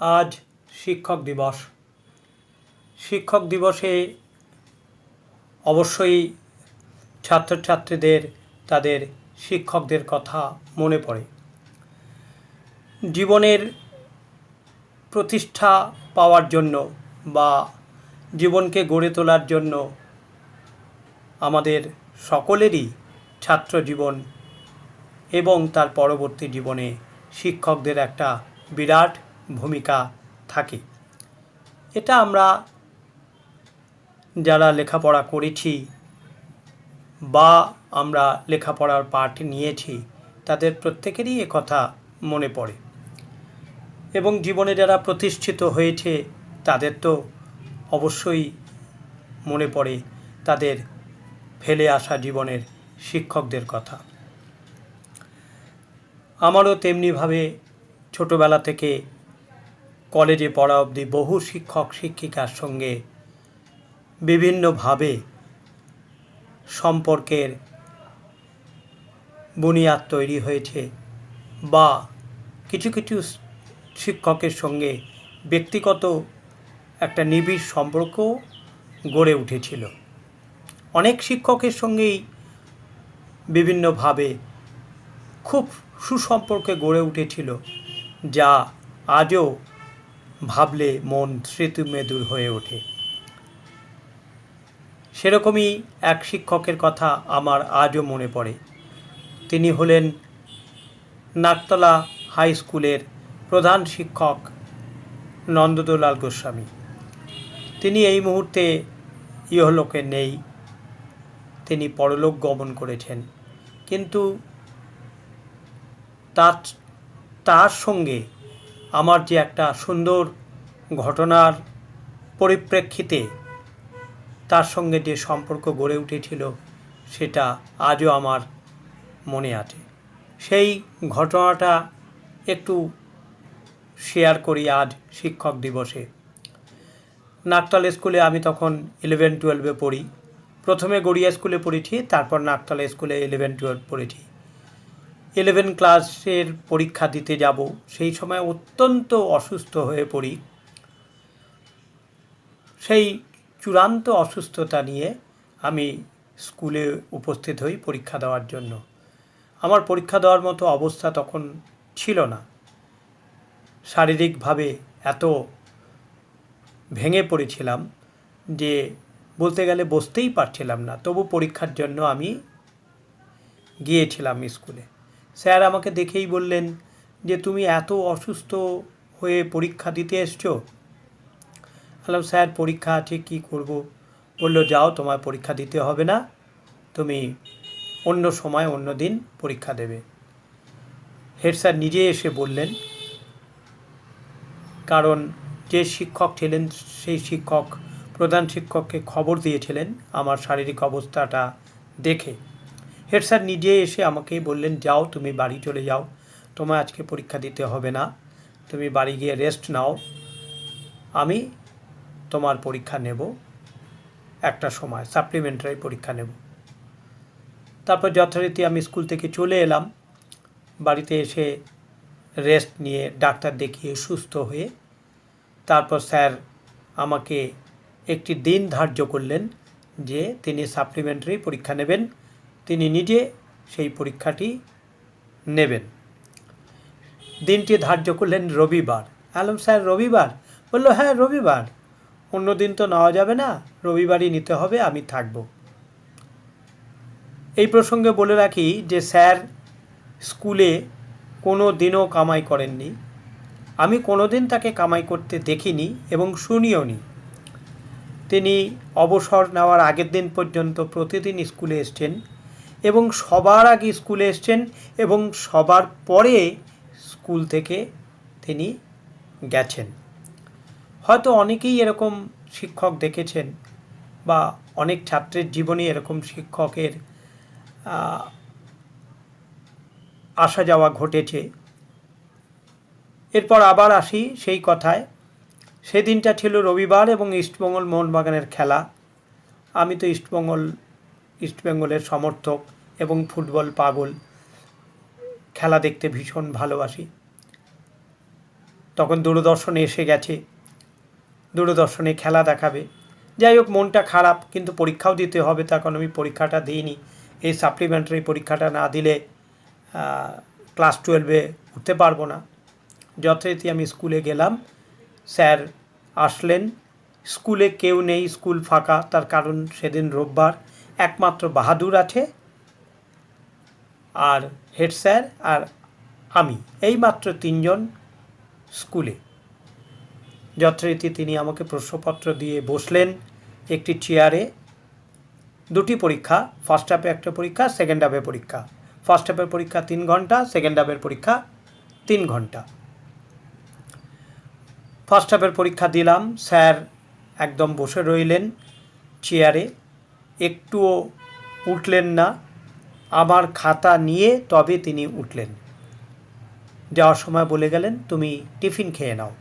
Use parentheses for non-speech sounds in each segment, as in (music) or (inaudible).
আজ শিক্ষক দিবস। শিক্ষক দিবসে অবশ্যই ছাত্রছাত্রীদের, তাদের শিক্ষকদের কথা মনে পড়ে। জীবনের প্রতিষ্ঠা পাওয়ার জন্য বা জীবনকে গড়ে তোলার জন্য আমাদের সকলেরই ছাত্র জীবন এবং তার পরবর্তী জীবনে শিক্ষকদের একটা বিরাট ভূমিকা থাকে। এটা আমরা যারা লেখাপড়া করেছি বা আমরা লেখাপড়ার পাঠ নিয়েছি, তাদের প্রত্যেকেরই কথা মনে পড়ে। এবং জীবনে যারা প্রতিষ্ঠিত হয়েছে, তাদের তো অবশ্যই মনে পড়ে তাদের ফেলে আসা জীবনের শিক্ষকদের কথা। আমারও তেমনিভাবে ছোটোবেলা থেকে কলেজে পড়া অবধি বহু শিক্ষক শিক্ষিকার সঙ্গে বিভিন্নভাবে সম্পর্কের বুনিয়াদ তৈরি হয়েছে বা কিছু কিছু শিক্ষকের সঙ্গে ব্যক্তিগত একটা নিবিড় সম্পর্ক গড়ে উঠেছিল। অনেক শিক্ষকের সঙ্গেই বিভিন্নভাবে খুব সুসম্পর্কে গড়ে উঠেছিল, যা আজও ভাবলে মন স্মৃতিমেদুর হয়ে ওঠে। সেরকমই এক শিক্ষকের কথা আমার আজও মনে পড়ে। তিনি হলেন নাকতলা হাই স্কুলের প্রধান শিক্ষক নন্দদোলাল গোস্বামী। তিনি এই মুহূর্তে ইহলোকে নেই। তিনি পরলোক গমন করেছেন। কিন্তু তার তার সঙ্গে আমার যে একটা সুন্দর ঘটনার পরিপ্রেক্ষিতে তার সঙ্গে যে সম্পর্ক গড়ে উঠেছিল, সেটা আজও আমার মনে আছে। সেই ঘটনাটা একটু শেয়ার করি আজ শিক্ষক দিবসে। নাকতাল স্কুলে আমি তখন ইলেভেন টুয়েলভে পড়ি। প্রথমে গড়িয়া স্কুলে পড়েছি, তারপর নাকতলা স্কুলে ইলেভেন টুয়েলভ পড়েছি। ইলেভেন ক্লাসের পরীক্ষা দিতে যাব। সেই সময় অত্যন্ত অসুস্থ হয়ে পড়ি। সেই চূড়ান্ত অসুস্থতা নিয়ে আমি স্কুলে উপস্থিত হই পরীক্ষা দেওয়ার জন্য। আমার পরীক্ষা দেওয়ার মতো অবস্থা তখন ছিল না। শারীরিকভাবে এত ভেঙে পড়েছিলাম যে বলতে গেলে বসতেই পারছিলাম না। তবু পরীক্ষার জন্য আমি গিয়েছিলাম স্কুলে। স্যার আমাকে দেখেই বললেন যে তুমি এত অসুস্থ হয়ে পরীক্ষা দিতে এসছো। বললাম, স্যার, পরীক্ষা আছে কী করব? বলল, যাও, তোমার পরীক্ষা দিতে হবে না, তুমি অন্য সময়, অন্য দিন পরীক্ষা দেবে। হেড স্যার নিজে এসে বললেন, কারণ যে শিক্ষক ছিলেন, সেই শিক্ষক, প্রধান শিক্ষককে খবর দিয়েছিলেন আমার শারীরিক অবস্থাটা দেখে। হেড স্যার নিজে এসে আমাকে বললেন, যাও, তুমি বাড়ি চলে যাও। তোমার আজকে পরীক্ষা দিতে হবে না। তুমি বাড়ি গিয়ে রেস্ট নাও। আমি তোমার পরীক্ষা নেব। একটা সময় সাপ্লিমেন্টারি পরীক্ষা নেব। তারপর যথারীতি আমি স্কুল থেকে চলে এলাম। বাড়িতে এসে রেস্ট নিয়ে ডাক্তার দেখিয়ে সুস্থ হয়ে তারপর স্যার আমাকে একটি দিন ধার্য করলেন যে তিনি সাপ্লিমেন্টারি পরীক্ষা নেবেন। তিনি নিজে সেই পরীক্ষাটি নেবেন। দিনটি ধার্য করলেন রবিবার। আলম স্যার, রবিবার? বলল হ্যাঁ রবিবার। অন্য দিন তো নেওয়া যাবে না, রবিবারই নিতে হবে, আমি থাকব। এই প্রসঙ্গে বলে রাখি যে, স্যার, স্কুলে কোনো দিনও কামাই করেননি। আমি কোনো দিন তাকে কামাই করতে দেখিনি এবং শুনিও নি তিনি অবসর নেওয়ার আগের দিন পর্যন্ত প্রতিদিন স্কুলে এসছেন। এবং সবার আগে স্কুলে এসছেন এবং সবার পরে স্কুল থেকে তিনি গেছেন। হয়তো অনেকেই এরকম শিক্ষক দেখেছেন বা অনেক ছাত্রের জীবনে এরকম শিক্ষকের আসা যাওয়া ঘটেছে। এরপর আবার আসি সেই কথায়। সেদিনটা ছিল রবিবার এবং ইস্টবেঙ্গল মোহনবাগানের খেলা। আমি তো ইস্টবেঙ্গল ইস্টবেঙ্গলের সমর্থক এবং ফুটবল পাগল। খেলা দেখতে ভীষণ ভালোবাসি। তখন দূরদর্শনে এসে গেছে। দূরদর্শনে খেলা দেখাবে। যাই হোক, মনটা খারাপ, কিন্তু পরীক্ষাও দিতে হবে কারণ আমি পরীক্ষাটা দিইনি। এই সাপ্লিমেন্টারি পরীক্ষাটা না দিলে ক্লাস টুয়েলভে উঠতে পারব না। যথারীতি আমি স্কুলে গেলাম। স্যার আসলেন। স্কুলে কেউ নেই স্কুল ফাঁকা, তার কারণ সেদিন রোববার। একমাত্র বাহাদুর আছে, আর হেড স্যার আর আমি এই মাত্র তিনজন স্কুলে। যথারীতি তিনি আমাকে প্রশ্নপত্র দিয়ে বসলেন একটি চেয়ারে দুটি পরীক্ষা ফার্স্ট হাফে একটা পরীক্ষা সেকেন্ড হাফে পরীক্ষা। ফার্স্ট হাফের পরীক্ষা তিন ঘণ্টা সেকেন্ড হাফের পরীক্ষা তিন ঘণ্টা। ফার্স্ট হাফের পরীক্ষা দিলাম, স্যার একদম বসে রইলেন চেয়ারে একটুও উঠলেন না। আমার খাতা নিয়ে তবে তিনি উঠলেন। যাওয়ার সময় বলে গেলেন, তুমি টিফিন খেয়ে নাও।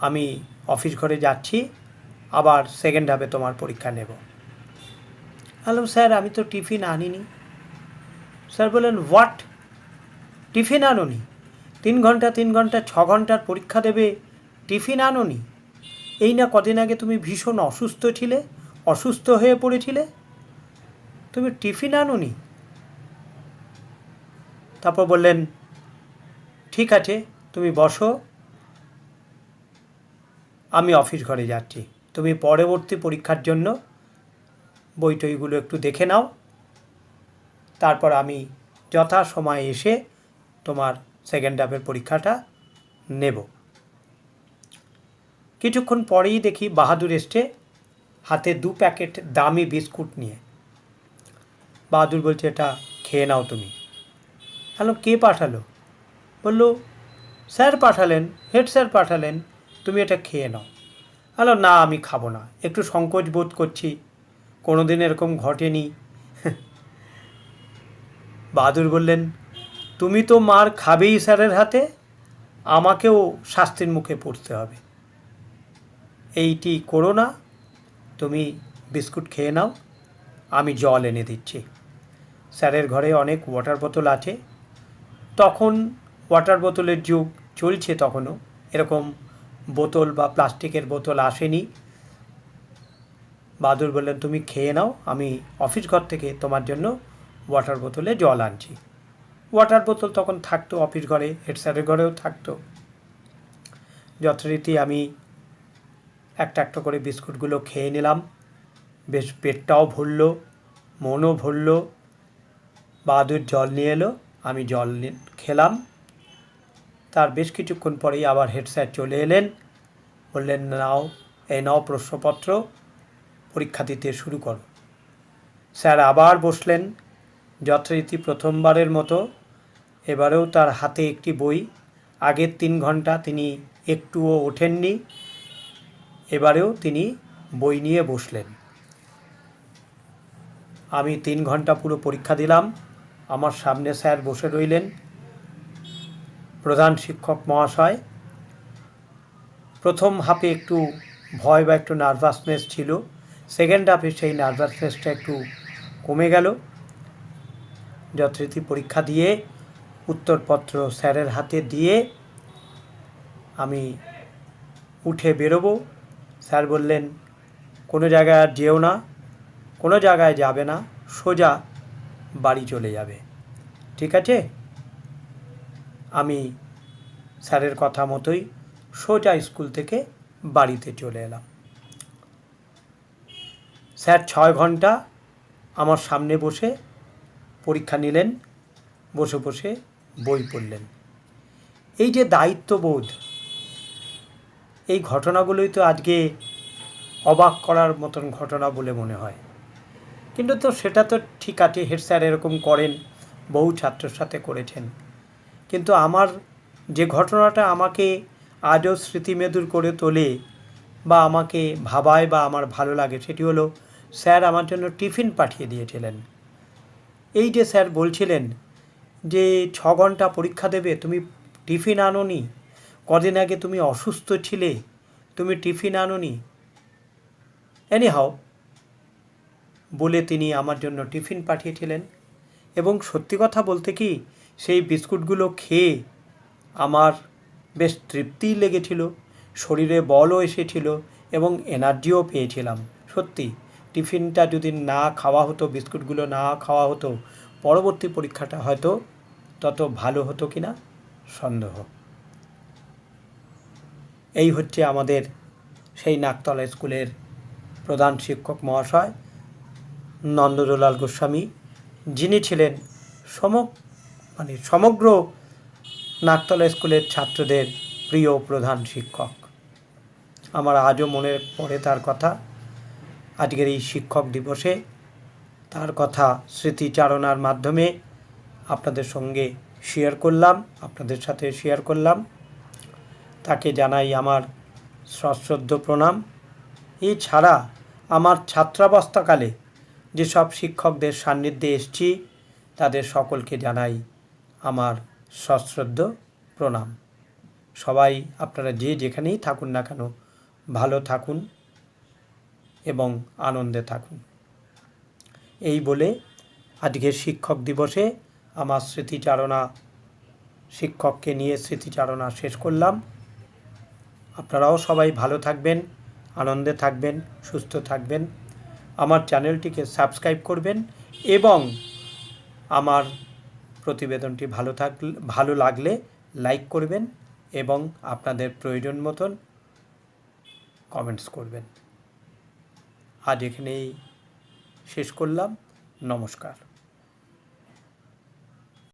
আমি অফিস ঘরে যাচ্ছি, আবার সেকেন্ড হাফে তোমার পরীক্ষা নেব। হ্যালো স্যার, আমি তো টিফিন আনিনি। স্যার বললেন, হোয়াট? টিফিন আনোনি? তিন ঘণ্টা তিন ঘণ্টা, ছ ঘণ্টার পরীক্ষা দেবে, টিফিন আনোনি? এই না কদিন আগে তুমি ভীষণ অসুস্থ ছিলে, অসুস্থ হয়ে পড়েছিলে? তুমি টিফিন আনোনি? তারপর বললেন, ঠিক আছে, তুমি বসো। আমি অফিস ঘরে যাচ্ছি। তুমি পরবর্তী পরীক্ষার জন্য বই টইগুলো একটু দেখে নাও। তারপর আমি যথা সময় এসে তোমার সেকেন্ড হাফের পরীক্ষাটা নেব। কিছুক্ষণ পরেই দেখি বাহাদুর এসছে হাতে দু প্যাকেট দামি বিস্কুট নিয়ে। বাহাদুর বলছে, এটা খেয়ে নাও তুমি। হ্যালো, কে পাঠালো? বলল, স্যার পাঠালেন, হেড স্যার পাঠালেন, তুমি এটা খেয়ে নাও। হ্যালো, না, আমি খাব না, একটু সংকোচ বোধ করছি কোনো দিন এরকম ঘটেনি। (laughs) বাহাদুর বললেন, তুমি তো মার খাবেই স্যারের হাতে, আমাকেও শাস্তির মুখে পড়তে হবে। এইটি করো না, তুমি বিস্কুট খেয়ে নাও, আমি জল এনে দিচ্ছি। স্যারের ঘরে অনেক ওয়াটার বোতল আছে। তখন ওয়াটার বোতলের যুগ চলছে তখনও। এরকম বোতল বা প্লাস্টিকের বোতল আসেনি। বাদুর বললেন, তুমি খেয়ে নাও, আমি অফিস ঘর থেকে তোমার জন্য ওয়াটার বোতলে জল আনছি। ওয়াটার বোতল তখন থাকতো অফিস ঘরে হেড স্যারের ঘরেও থাকতো। যথারীতি আমি একটা একটা করে বিস্কুটগুলো খেয়ে নিলাম। বেশ পেটটাও ভরল, মনও ভরল বাহাদুর জল নিয়ে এলো, আমি জল খেলাম। তার বেশ কিছুক্ষণ পরেই আবার হেড স্যার চলে এলেন। বললেন, নাও, এই নাও প্রশ্নপত্র, পরীক্ষা দিতে শুরু করো। স্যার আবার বসলেন, যথারীতি প্রথমবারের মতো। এবারেও তার হাতে একটি বই। আগের তিন ঘণ্টা তিনি একটুও ওঠেননি। এবারেও তিনি বই নিয়ে বসলেন। আমি তিন ঘণ্টা পুরো পরীক্ষা দিলাম। আমার সামনে স্যার বসে রইলেন। প্রধান শিক্ষক মহাশয়, প্রথম হাফে একটু ভয় বা একটু নার্ভাসনেস ছিল, সেকেন্ড হাফে সেই নার্ভাসনেসটা একটু কমে গেল। যথারীতি পরীক্ষা দিয়ে উত্তরপত্র স্যারের হাতে দিয়ে আমি উঠে বেরোবো। স্যার বললেন, কোনো জায়গায় আর যেও না, কোনো জায়গায় যাবে না, সোজা বাড়ি চলে যাবে। ঠিক আছে? আমি স্যারের কথা মতোই সোজা স্কুল থেকে বাড়িতে চলে এলাম। স্যার ছয় ঘণ্টা আমার সামনে বসে পরীক্ষা নিলেন, বসে বসে বই পড়লেন। এই যে দায়িত্ববোধ এই ঘটনাগুলোই তো আজকে অবাক করার মতন ঘটনা বলে মনে হয়। কিন্তু তো সেটা তো ঠিক আছে, হেড স্যার এরকম করেন, বহু ছাত্রের সাথে করেছেন। কিন্তু আমার যে ঘটনাটা আমাকে আজও স্মৃতিমেদুর করে তোলে বা আমাকে ভাবায় বা আমার ভালো লাগে, সেটি হলো স্যার আমার জন্য টিফিন পাঠিয়ে দিয়েছিলেন। এই যে স্যার বলছিলেন যে ছ ঘণ্টা পরীক্ষা দেবে, তুমি টিফিন আনোনি কদিন আগে তুমি অসুস্থ ছিলে, তুমি টিফিন আনোনি। এনি হাও বলে তিনি আমার জন্য টিফিন পাঠিয়েছিলেন এবং সত্যি কথা বলতে কি, সেই বিস্কুটগুলো খেয়ে আমার বেশ তৃপ্তিই লেগেছিল, শরীরে বলও এসেছিল এবং এনার্জিও পেয়েছিলাম। সত্যি, টিফিনটা যদি না খাওয়া হতো, বিস্কুটগুলো না খাওয়া হতো, পরবর্তী পরীক্ষাটা হয়তো তত ভালো হতো কি না সন্দেহ। এই হচ্ছে আমাদের সেই নাকতলা স্কুলের প্রধান শিক্ষক মহাশয় নন্দদুলাল গোস্বামী। যিনি ছিলেন সম মানে সমগ্র নাকতলা স্কুলের ছাত্রদের প্রিয় প্রধান শিক্ষক। আমার আজও মনে পড়ে তার কথা। আজকের এই শিক্ষক দিবসে তার কথা স্মৃতিচারণার মাধ্যমে আপনাদের সঙ্গে শেয়ার করলাম, আপনাদের সাথে শেয়ার করলাম। তাকে জানাই আমার সশ্রদ্ধ প্রণাম। এছাড়া আমার ছাত্রাবস্থাকালে যেসব শিক্ষকদের সান্নিধ্যে এসছি, তাদের সকলকে জানাই আমার সশ্রদ্ধ প্রণাম। সবাই আপনারা যে যেখানেই থাকুন না কেন, ভালো থাকুন এবং আনন্দে থাকুন। এই বলে আজকের শিক্ষক দিবসে আমার স্মৃতিচারণা, শিক্ষককে নিয়ে স্মৃতিচারণা শেষ করলাম। আপনারাও সবাই ভালো থাকবেন, আনন্দে থাকবেন, সুস্থ থাকবেন। আমার চ্যানেলটিকে সাবস্ক্রাইব করবেন এবং আমার প্রতিবেদনটি ভালো থাকলে, ভালো লাগলে লাইক করবেন এবং আপনাদের প্রয়োজন মতন কমেন্টস করবেন। আজ এখানেই শেষ করলাম। নমস্কার।